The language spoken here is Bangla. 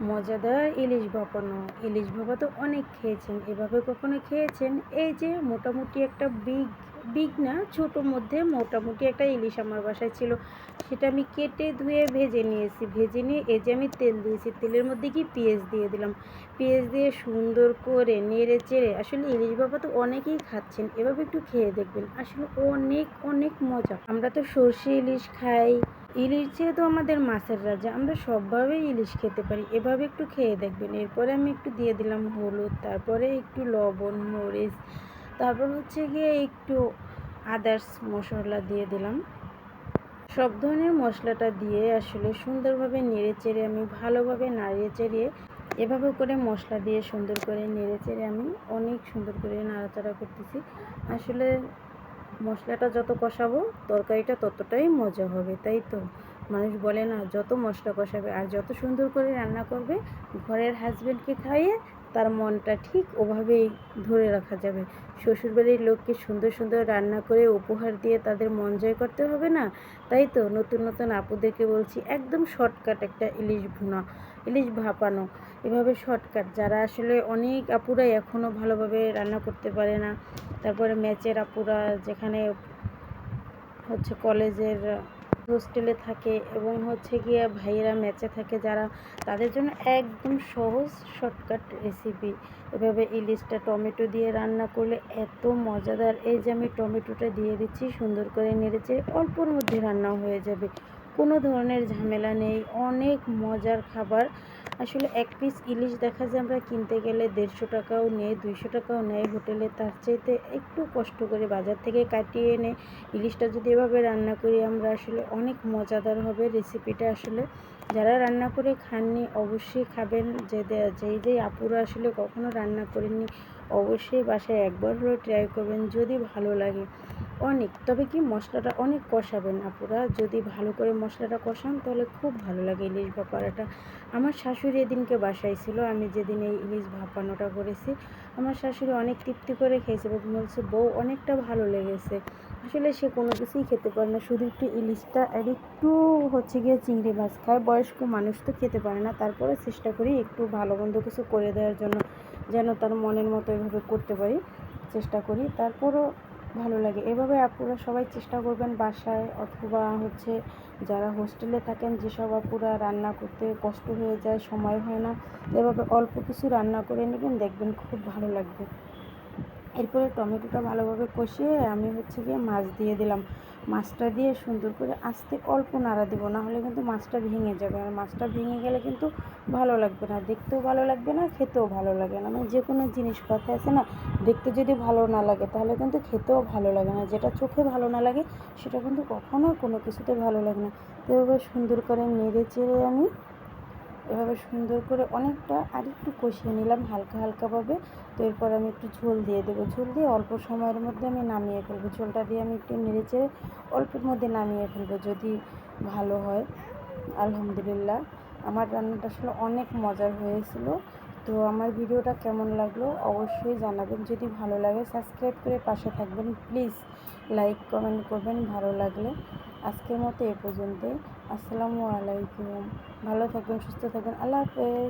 মজাদার ইলিশ ভাপানো ইলিশ ভাপা তো অনেক খেয়েছেন। এভাবে কখনো খেয়েছেন? এই যে মোটামুটি একটা বিগ বিগ না ছোটো মধ্যে মোটামুটি একটা ইলিশ আমার বাসায় ছিল। সেটা আমি কেটে ধুয়ে ভেজে নিয়েছি। ভেজে নিয়ে এই যে আমি তেল দিয়েছি, তেলের মধ্যে কি পেঁয়াজ দিয়ে দিলাম? পেঁয়াজ দিয়ে সুন্দর করে নেড়ে চেড়ে, আসলে ইলিশ ভাপা তো অনেকেই খাচ্ছেন, এভাবে একটু খেয়ে দেখবেন। আসলে অনেক অনেক মজা। আমরা তো সর্ষে ইলিশ খাই ইলিশ যেহেতু আমাদের মাছের রাজা, আমরা সবভাবেই ইলিশ খেতে পারি। এভাবে একটু খেয়ে দেখবেন। এরপরে আমি একটু দিয়ে দিলাম হলুদ, তারপরে একটু লবণ, মরিচ, তারপর হচ্ছে গিয়ে একটু আদার্স মশলা দিয়ে দিলাম। সব ধরনের মশলাটা দিয়ে আসলে সুন্দরভাবে নেড়ে চেড়ে আমি ভালোভাবে নাড়িয়ে চেড়িয়ে এভাবে করে মশলা দিয়ে সুন্দর করে নেড়ে চেড়ে আমি অনেক সুন্দর করে নাড়াচাড়া করতেছি। আসলে মশলাটা যত কষাবো, তরকারিটা ততটাই মজা হবে, তাই তো? মানুষ বলে না, যত মশলা কষাবে আর যত সুন্দর করে রান্না করবে, ঘরের হাজব্যান্ডকে খাইয়ে তার মনটা ঠিক ওভাবেই ধরে রাখা যাবে। শ্বশুরবাড়ির লোককে সুন্দর সুন্দর রান্না করে উপহার দিয়ে তাদের মন জয় করতে হবে না? তাই তো নতুন নতুন আপুদেরকে বলছি, একদম শর্টকাট একটা ইলিশ ভুনা, ইলিশ ভাপানো। এভাবে শর্টকাট, যারা আসলে অনেক আপুরাই এখনও ভালোভাবে রান্না করতে পারে না। তারপরে ম্যাচের আপুরা, যেখানে হচ্ছে কলেজের হোস্টেলে থাকে এবং হচ্ছে গিয়ে ভাইয়েরা ম্যাচে থাকে যারা, তাদের জন্য একদম সহজ শর্টকাট রেসিপি এভাবে ইলিশটা টমেটো দিয়ে রান্না করলে এত মজাদার। এই যে আমি টমেটোটা দিয়ে দিচ্ছি, সুন্দর করে নেড়েচে অল্পর মধ্যে রান্না হয়ে যাবে। কোনো ধরনের ঝামেলা নেই, অনেক মজার খাবার। আসলে এক পিস ইলিশ দেখা যায় আমরা কিনতে গেলে দেড়শো টাকাও নেয়, দুইশো টাকাও নেয় হোটেলে, তার চাইতে একটু কষ্ট করে বাজার থেকে কাটিয়ে এনে ইলিশটা যদি এভাবে রান্না করি, আমরা আসলে অনেক মজাদার হবে রেসিপিটা আসলে। যারা রান্না করে খাননি, অবশ্যই খাবেন। যে যেই যেই আপুরা আসলে কখনো রান্না করেননি অবশ্যই বাসায় একবার হলেও ট্রাই করবেন যদি ভালো লাগে। অনেক, তবে কি মশলাটা অনেক কষাবেন আপুরা? যদি ভালো করে মশলাটা কষান তাহলে খুব ভালো লাগে ইলিশ ভাপারাটা। আমার শাশুড়ি এদিনকে বাসায় ছিল, আমি যেদিন এই ইলিশ ভাপানোটা করেছি, আমার শাশুড়ি অনেক তৃপ্তি করে খেয়েছে এবং বলছে, বউ, অনেকটা ভালো লেগেছে। আসলে সে কোনো কিছুই খেতে পারে না, শুধু একটু ইলিশটা আর একটু হচ্ছে গিয়ে চিংড়ি মাছ। খায়, বয়স্ক মানুষ তো খেতে পারে না, তারপরে চেষ্টা করি একটু ভালো মন্দ কিছু করে দেওয়ার জন্য। যেন তার মনের মতো এভাবে করতে পারি, চেষ্টা করি। তারপরও ভালো লাগে। এভাবে আপুরা সবাই চেষ্টা করবেন বাসায় অথবা হচ্ছে যারা হোস্টেলে থাকেন, যেসব আপুরা রান্না করতে কষ্ট হয়ে যায়, সময় হয় না, এভাবে অল্প কিছু রান্না করে নেবেন, দেখবেন খুব ভালো লাগবে। এরপরে টমেটোটা ভালোভাবে কষিয়ে আমি হচ্ছে গিয়ে মাছ দিয়ে দিলাম। মাছটা দিয়ে সুন্দর করে আস্তে অল্প নাড়া দেবো না হলে কিন্তু মাছটা ভেঙে যাবে। আর মাছটা ভেঙে গেলে কিন্তু ভালো লাগবে না। দেখতেও ভালো লাগবে না, খেতেও ভালো লাগে না। মানে যে কোনো জিনিস কথা আছে না, দেখতে যদি ভালো না লাগে, তাহলে কিন্তু খেতেও ভালো লাগে না। যেটা চোখে ভালো না লাগে, সেটা কিন্তু কখনো কোনো কিছুতে ভালো লাগে না। তো সুন্দর করে নেড়ে চেড়ে আমি এভাবে সুন্দর করে অনেকটা আর একটু কষিয়ে নিলাম হালকা হালকাভাবে তো এরপর আমি একটু ঝোল দিয়ে দেবো। ঝোল দিয়ে অল্প সময়ের মধ্যে আমি নামিয়ে ফেলব। ঝোলটা দিয়ে আমি একটু নেড়ে চেড়ে অল্পের মধ্যে নামিয়ে ফেলব যদি ভালো হয়। আলহামদুলিল্লাহ। আমার রান্নাটা আসলে অনেক মজার হয়েছিল। তো আমার ভিডিওটা কেমন লাগল অবশ্যই জানাবেন। যদি ভালো লাগে সাবস্ক্রাইব করে পাশে থাকবেন, প্লিজ লাইক, কমেন্ট করবেন ভালো লাগলে। আজকের মতো এ পর্যন্তই। আসসালামু আলাইকুম। ভালো থাকবেন সুস্থ থাকবেন। আল্লাহ হাফেজ।